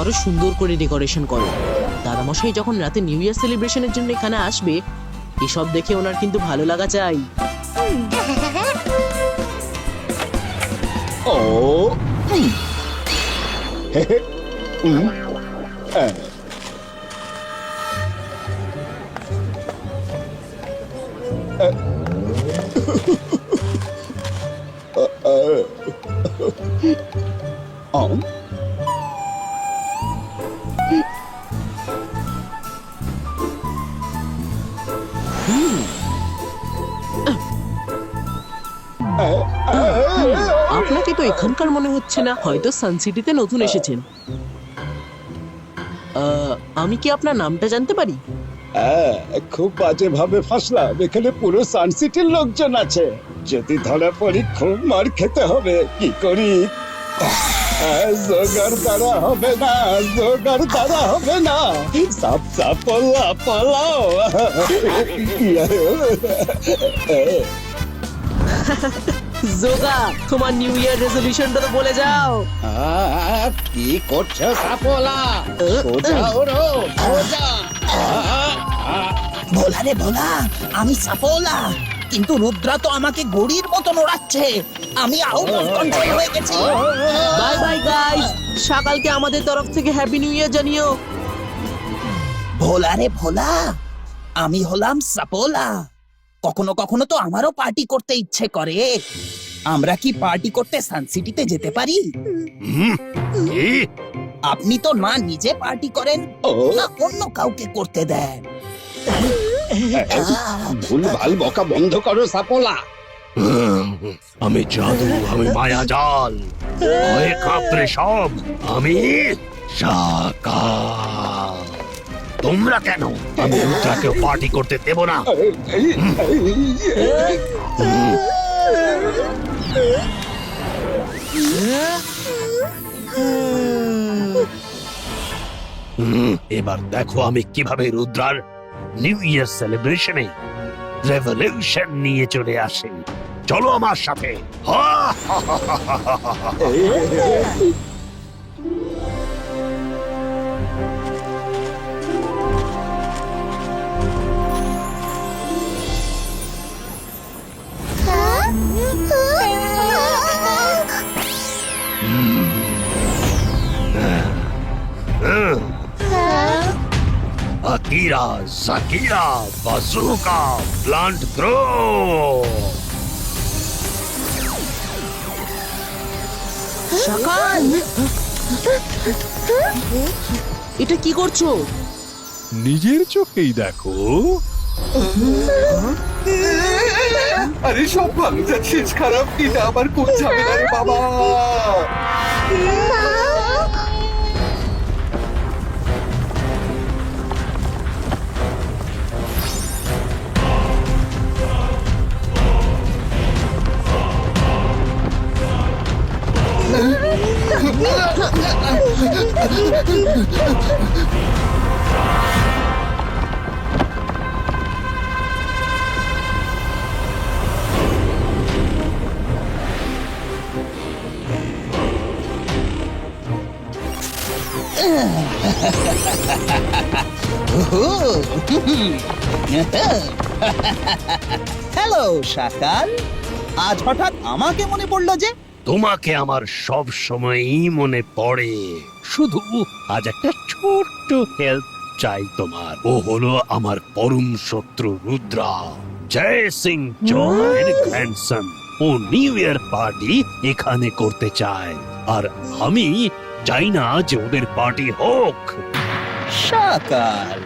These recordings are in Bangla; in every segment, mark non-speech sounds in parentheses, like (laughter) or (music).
পারো সুন্দর করে ডেকোরেশন করো দাদামশাই যখন রাতে নিউ ইয়ার সেলিব্রেশনের জন্য এখানে আসবে এসব দেখে ওনার কিন্তু ভালো লাগা চাই ও হুম। এখানকার মনে হচ্ছে না। হয়তো সানসিটিতে নতুন এসেছেন। আমি কি আপনার নামটা জানতে পারি? হ্যাঁ, খুব বাজে ভাবে ফাঁসলাম। এখানে পুরো সানসিটির লোকজন আছে। যদি ধরা পড়ি খুব মার খেতে হবে। কি করি? জোগাড় দ্বারা হবে না জোগাড় দ্বারা হবে না। সাপ সাপ পল্লা পালাও। (laughs) জোগা তোমার নিউ ইয়ার রেজলিউশনটা তো বলে যাও। আহ, কি করছ সাপলা? সোজা ওরো সোজা। আহ, আহ, ভোলা রে ভোলা আমি সাফলা কিন্তু রুদ্রা তো আমাকে গড়ির মতন ওড়াচ্ছে আমি আউট অফ কন্ট্রোল হয়ে গেছি। বাই বাই গাইস সকালকে আমাদের তরফ থেকে হ্যাপি নিউ ইয়ার জানিও। ভোলা রে ভোলা আমি হলাম সাপোলা। কখনো কখনো তো আমারও পার্টি করতে ইচ্ছে করে। আমরা কি পার্টি করতে সানসিটিতে যেতে পারি? আপনি তো না নিজে পার্টি করেন না অন্য কাউকে করতে দেন। ভুল ভালো বকা বন্ধ করো সাপলা। আমি জাদু আমি ভয়ে কাঁপরে সব আমি সাকা তোমরা কেন? আমি রুদ্রাকে পার্টি করতে দেব না। এবার দেখো আমি কীভাবে রুদ্রার নিউ ইয়ার সেলিব্রেশনে রেভলিউশন নিয়ে চলে আসি। চলো আমার সাথে। হা হা হা হা হা। Akira, Zakira, Bazooka, Plant Grow! সকাল এটা কি করছ? নিজের চোখেই দেখো। আরে সব ভালো যাচ্ছিস খারাপ এটা আবার কোন ঝামেলা রে বাবা হ্যালো শাকাল আজ হঠাৎ আমাকে মনে পড়ল যে তোমাকে আমার সব সময়ই মনে পড়ে। শুধু আজ একটা ছোট্ট হেল্প চাই তোমার। ও হলো আমার পরম শত্রু রুদ্রা। জয় সিং চৌহানের গ্র্যান্ডসন ও নিউ ইয়ার পার্টি এখানে করতে চায়। আর আমি চাই না যে ওদের পার্টি হোক। শাকাল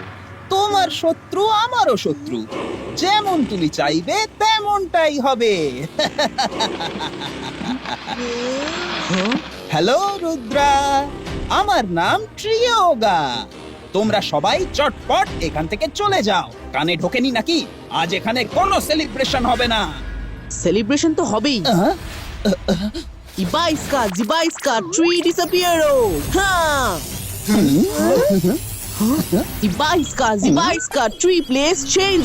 তোমার শত্রু আমারও শত্রু। যেমন তুমি চাইবে তেমনটাই হবে। হ্যালো রুদ্রা। আমার নাম ট্রিয়োগা তোমরা সবাই চটপট এখান থেকে চলে যাও। কানে ঢোকেনি নাকি? আজ এখানে কোনো সেলিব্রেশন হবে না। সেলিব্রেশন তো হবেই। ইবাইস্কা জিবাইস্কা ট্রি ডিসঅ্যাপিয়ারো হ্যাঁ। জিবাইস্কা ট্রি প্লেস চেঞ্জ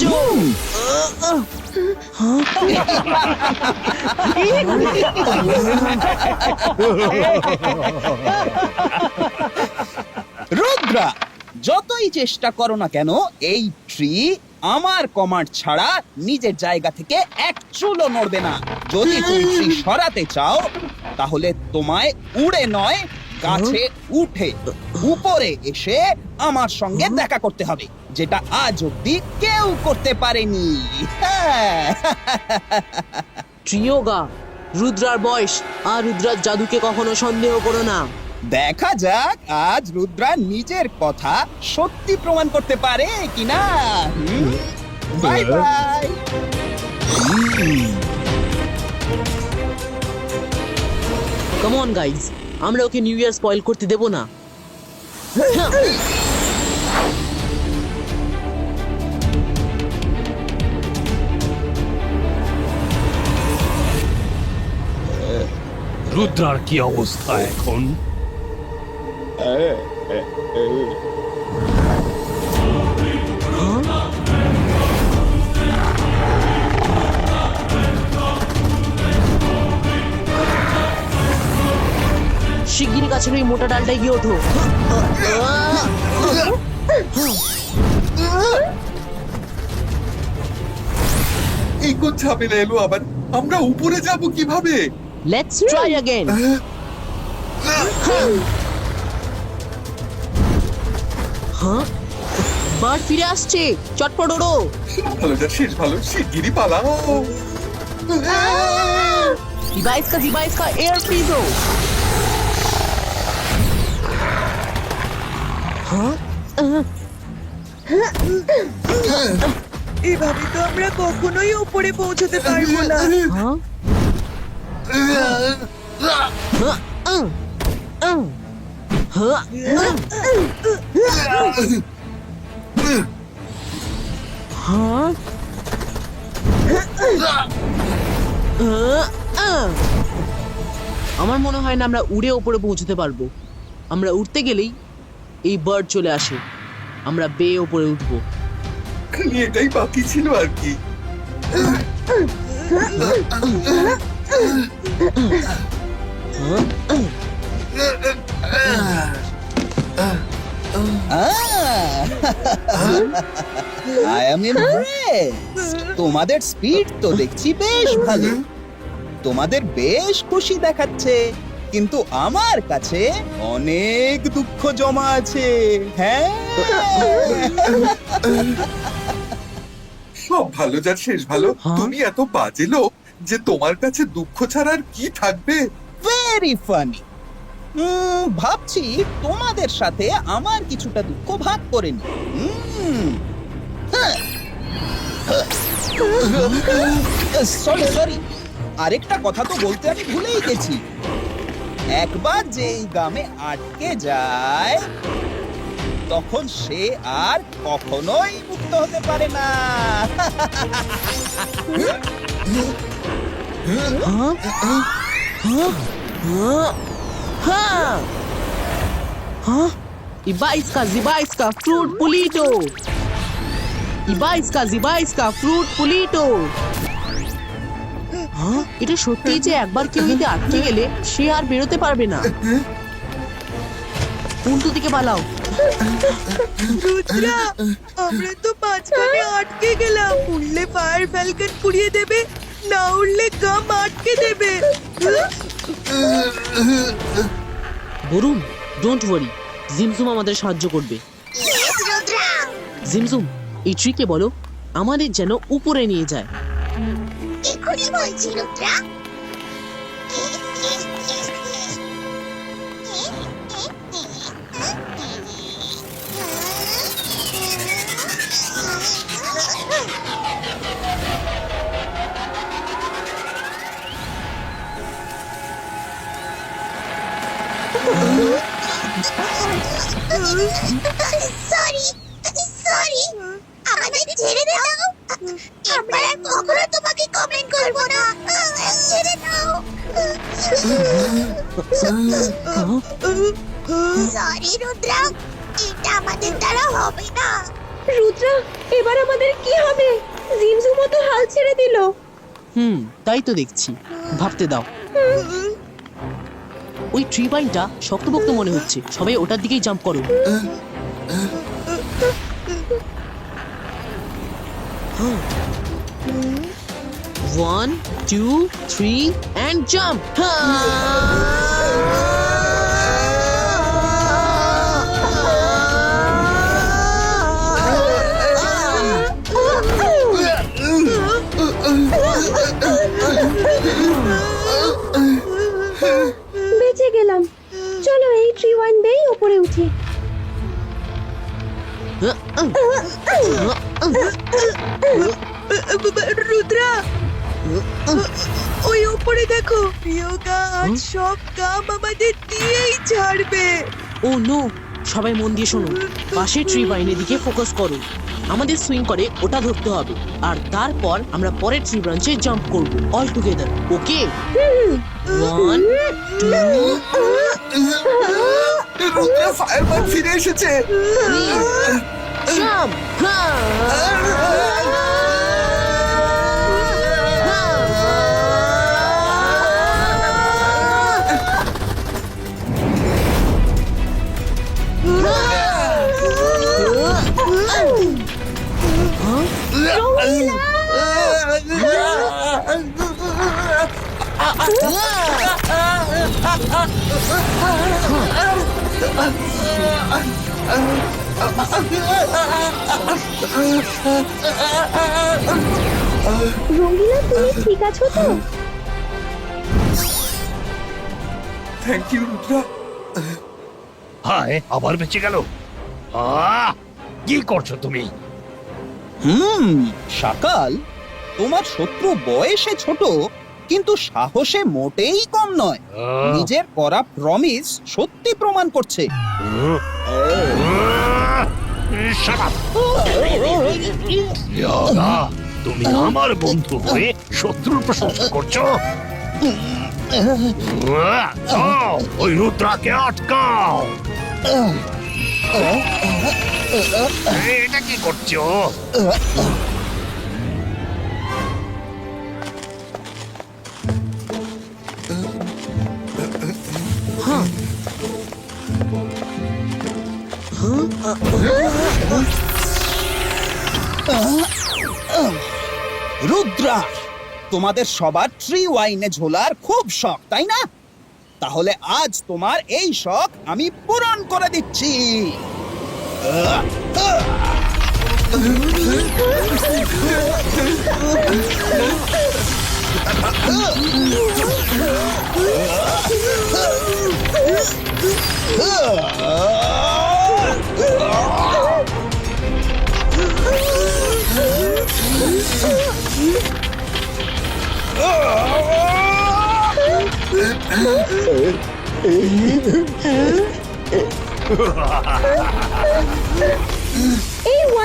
যতই চেষ্টা করো না কেন এই ট্রি আমার কমান্ড ছাড়া নিজের জায়গা থেকে এক চুলও নড়বে না। যদি তুমি ট্রি সরাতে চাও তাহলে তোমায় উড়ে নয় গাছে উঠে উপরে এসে আমার সঙ্গে দেখা করতে হবে যেটা আজ অব্দি কেউ করতে পারেনি। (laughs) হ্যাঁ ট্রিয়োগা রুদ্রার বয়স আর রুদ্রার জাদুকে কখনো সন্দেহ করো না। দেখা যাক আজ রুদ্রা নিজের কথা সত্যি প্রমাণ করতে পারে কিনা। বাই বাই কমন গাইজ আমরা ওকে নিউ ইয়ার স্পয়েল করতে দেব না। রুদ্রার কি অবস্থা এখন? শিগগির গাছের ওই মোটা ডালটায় গিয়ে ওঠো এই কোন ঝামেলা এলো আবার আমরা উপরে যাব কিভাবে লেটস ট্রাই अगेन হ্যাঁ বার্ড ফিরে আসছে চটপট ওড়ো ভালো যা শেষ ভালো শিগগিরই পালাও डिवाइस का डिवाइस का एयर फ्रीज এভাবে তো আমরা কখনোই উপরে পৌঁছতে পারব না। আমার মনে হয় না আমরা উড়ে ওপরে পৌঁছতে পারব। আমরা উঠতে গেলেই এই বার্ড চলে আসে আমরা বেয়ে ওপরে উঠবো খালি এটাই বাকি ছিল আর কি আই তোমাদের স্পিড তো দেখছি বেশ ভালো তোমাদের বেশ খুশি দেখাচ্ছে কিন্তু আমার কাছে অনেক দুঃখ জমা আছে। হ্যাঁ। সব ভালো যার শেষ ভালো। হ্যাঁ? তুমি এত বাজে লোক যে তোমার কাছে দুঃখ ছাড়া আর কি থাকবে? ভেরি ফানি ভাবছি তোমাদের সাথে আমার কিছুটা দুঃখ ভাগ করে নি সরি সরি আরেকটা কথা তো বলতে আমি ভুলেই গেছি। একবার যে এই গামে আটকে যায়, তখন সে আর কখনোই মুক্ত হতে পারে না। ফ্রুট, পুলিটো। ইবাইসকা, জিবাইসকা, ফ্রুট, পুলিটো। এটা সত্যি যে একবার কেউ এতে আটকে গেলে সে আর বেরোতে পারবে না। উল্টো দিকে পালাও। রুদ্রা আমরা তো মাঝখানে আটকে গেলাম। উঠলে ফায়ার ফ্যালকন পুড়িয়ে দেবে না উঠলে গাম আটকে দেবে। বরুণ ডোন্ট ওয়ারি জিমজুম আমাদের সাহায্য করবে। জিমজুম এই ট্রিকে বলো আমাদের যেন উপরে নিয়ে যায়। এখনই বলছি Rudra sorry sorry sorry Rudra এটা আমাদের দ্বারা হবে না। রুদ্রা এবার আমাদের কি হবে? জিমজুমো তো হাল ছেড়ে দিল। হুম তাই তো দেখছি। ভাবতে দাও। ওই ট্রি বাইনটা শক্তপোক্ত মনে হচ্ছে। সবাই ওটার দিকেই জাম্প করো। One two three and jump বেঁচে গেলাম চলো এই ট্রি ওয়াইন বেই উপরে উঠি দেখো প্রিয়কা আজ সব কাম আমাদের দিয়েই ছাড়বে। ও নো সবাই মন দিয়ে শোনো। পাশে ট্রি বাইনের দিকে ফোকাস করো। আমাদের সুইং করে ওটা ধরতে হবে। আর তারপর আমরা পরের ট্রি ব্রাঞ্চে জাম্প করব all together okay one two Rudra fireman ফিরে এসেছে। জাম্প রঙ্গিলা তুমি ঠিক আছো তো থ্যাংক ইউ রুদ্রা হায়, আবার বেঁচে গেল। আহ, কি করছ তুমি? হুম সকাল তোমার শত্রু বয়সে ছোট কিন্তু সাহসে মোটেই কম নয়। নিজের করা প্রমিস সত্যি প্রমাণ করছে। তুমি আমার বন্ধু হয়ে শত্রুর প্রশংসা করছ? ওই রুদ্রাকে আটকাও। এটা কি করছ? রুদ্রা তোমাদের সবার ট্রি ওয়াইনে ঝোলার খুব শখ, তাই না? তাহলে আজ তোমার এই শখ আমি পূরণ করে দিচ্ছি। এই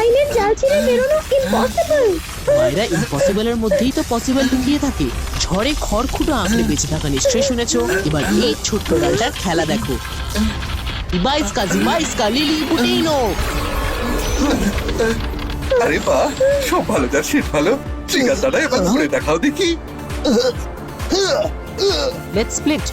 ওয়াইনের জাল ছিঁড়ে বেরোনো ইম্পসিবল মায়েরা ইম্পসিবলের মধ্যেই তো পসিবল লুকিয়ে থাকে ঝড়ে খড়খুটো আঁকড়ে বেঁচে থাকা নিশ্চয়ই শুনেছো এবার এই ছোট্ট ডালটার খেলা দেখো ইবাইসকা জিবাইসকা লিলি পুটিনো আরে বাহ সব ভালো যার শেষ ভালো ট্রিগার দাদা এবার ঘুরে দেখাও দেখি লেটস স্প্লিট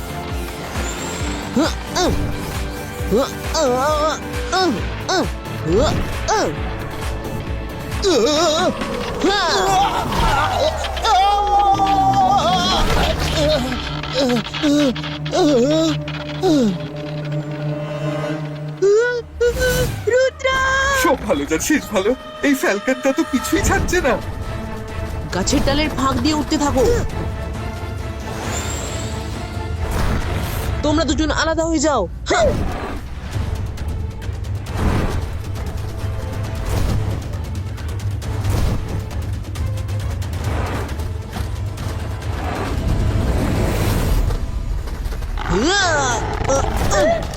রুদ্রা! সব ভালো যার শেষ ভালো। এই ফ্যালকনটা তো কিছুই ছাড়ছে না। গাছের ডালের ফাঁক দিয়ে উঠতে থাকো। তোমরা দুজন আলাদা হয়ে যাও। হ্যাঁ।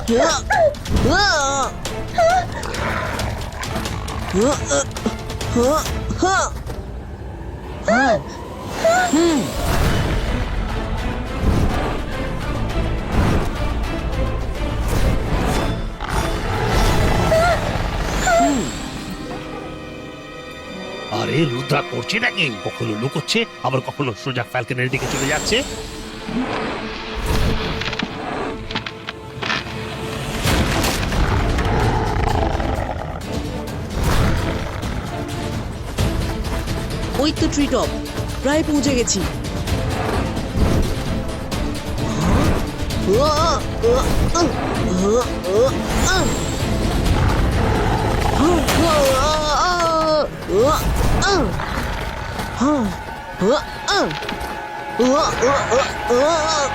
আরে রুদ্রা করছে নাকি? কখনো লুকোচ্ছে আবার কখনো সোজা ফ্যালকনের দিকে চলে যাচ্ছে। ওই তো ট্রি টপ প্রায় পৌঁছে গেছি।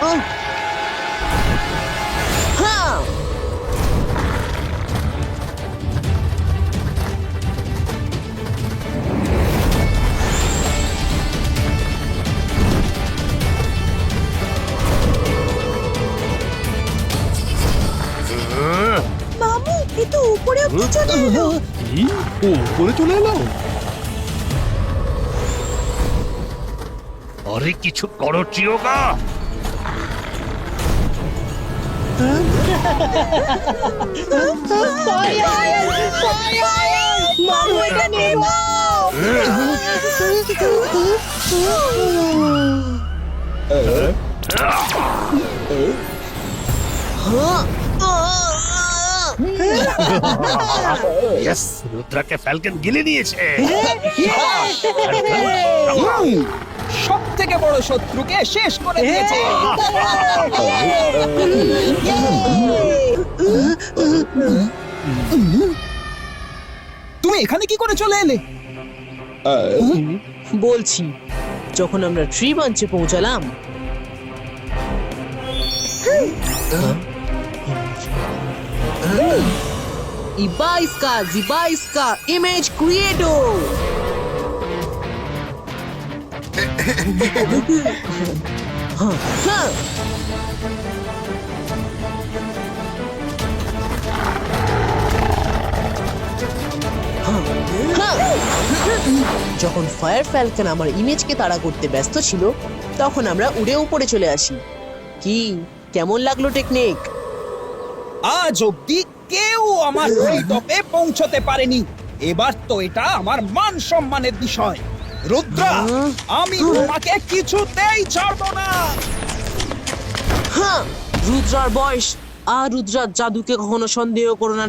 মামু অব্দি চলে এলো কি ও উপরে চলে এলো। আরে কিছু করো চিয়োগা মামু এটা নেব ইয়েস রুদ্রাকে ফ্যালকন গিলে নিয়েছে। সব থেকে বড় শত্রুকে শেষ করে দিয়েছে। তুমি এখানে কি করে চলে এলে? বলছি যখন আমরা ট্রি বাঞ্চে পৌঁছালাম Ibaisca, Zibaisca, Image Creator! যখন ফায়ার ফ্যালকন আমার ইমেজকে তাড়া করতে ব্যস্ত ছিল তখন আমরা উড়ে উপরে চলে আসি। কি? কেমন লাগল টেকনিক? আজ অব্দি কেউ আমার টপে পৌঁছতে পারেনি। এবার তো এটা আমার মান সম্মানের বিষয়। রুদ্রা আমি তোমাকে কিছুতেই ছাড়বো না। হ্যাঁ রুদ্রার বয়স। আর রুদ্রার জাদুকে কখনো সন্দেহ করো না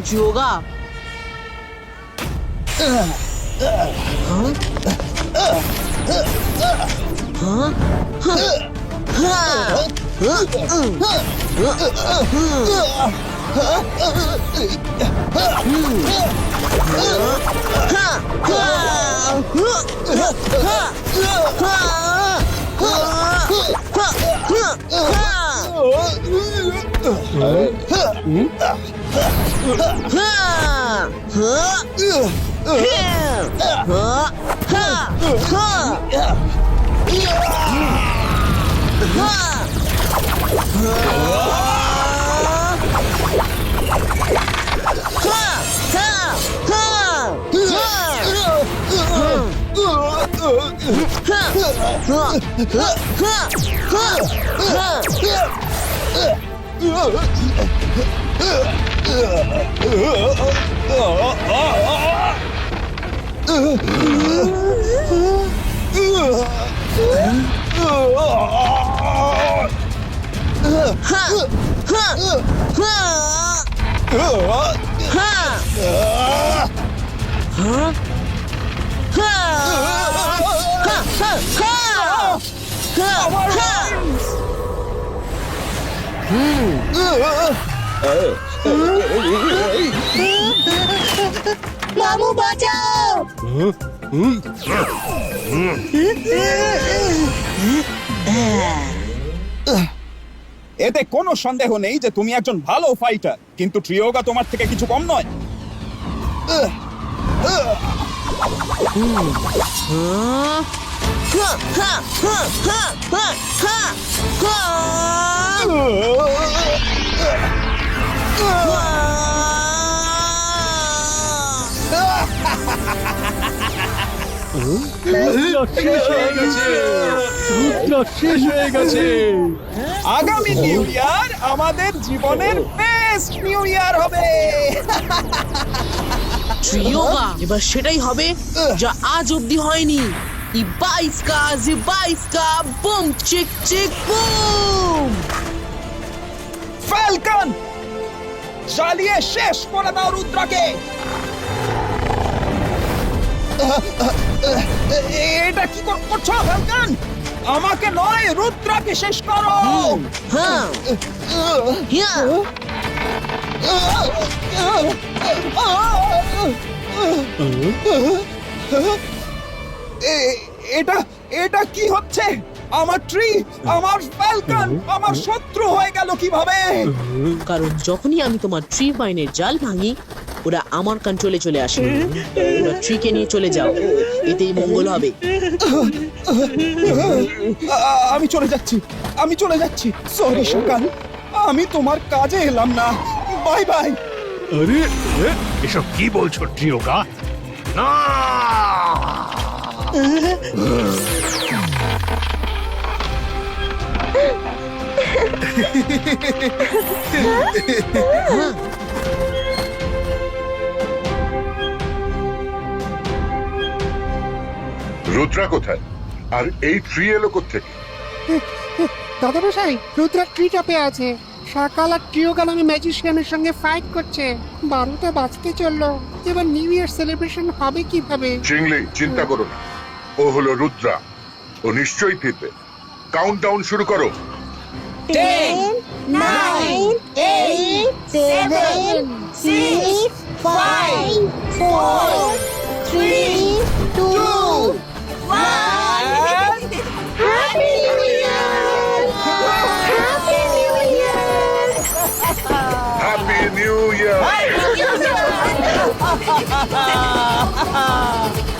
으아! (laughs) ট্রিয়োগা মামু, বাঁচাও! এতে কোনো সন্দেহ নেই যে তুমি একজন ভালো ফাইটার কিন্তু ট্রিয়োগা তোমার থেকে কিছু কম নয়। শেষ হয়ে গেছে আগামী নিউ ইয়ার আমাদের জীবনের বেস্ট নিউ ইয়ার হবে। এবার সেটাই হবে যা আজ অব্দি হয়নি। ইবাইসকা জিবাইসকা boom chick chick boom. Falcon জ্বালিয়ে শেষ করে দাও রুদ্রকে। এটা কি কর- করছ ফ্যালকন আমাকে নয় রুদ্রাকে শেষ করো। হ্যাঁ। হিয়া। এটা এটা কি হচ্ছে? আমার ট্রি আমার ফ্যালকন আমার শত্রু হয়ে গেল কীভাবে? কারণ যখনই আমি তোমার ট্রি ভাইনের জাল ভাঙি ওরা আমার কন্ট্রোলে চলে আসে। ওরা ট্রিকে নিয়ে চলে যাও। এতেই মঙ্গল হবে। আমি চলে যাচ্ছি। আমি চলে যাচ্ছি। সরি সকাল। আমি তোমার কাজে এলাম না। Bye bye. আরে এসব কি বলছো ট্রিওকা না! রুদ্রা কোথায়? আর এই ট্রি এলো থেকে দাদামশাই রুদ্রা ট্রি টপে আছে। সকাল আর ট্রিওগাল আমি ম্যাজিশিয়ানের সঙ্গে ফাইট করছে। বারোটা বাজতে চলল। এবার নিউ ইয়ার সেলিব্রেশন হবে কীভাবে? চিংলি চিন্তা করো না। ও হলো রুদ্রা। ও নিশ্চয়ই ফিরবে। কাউন্ট ডাউন শুরু করো। Nine, eight, seven, six, five, four, three, two, new year Happy New Year!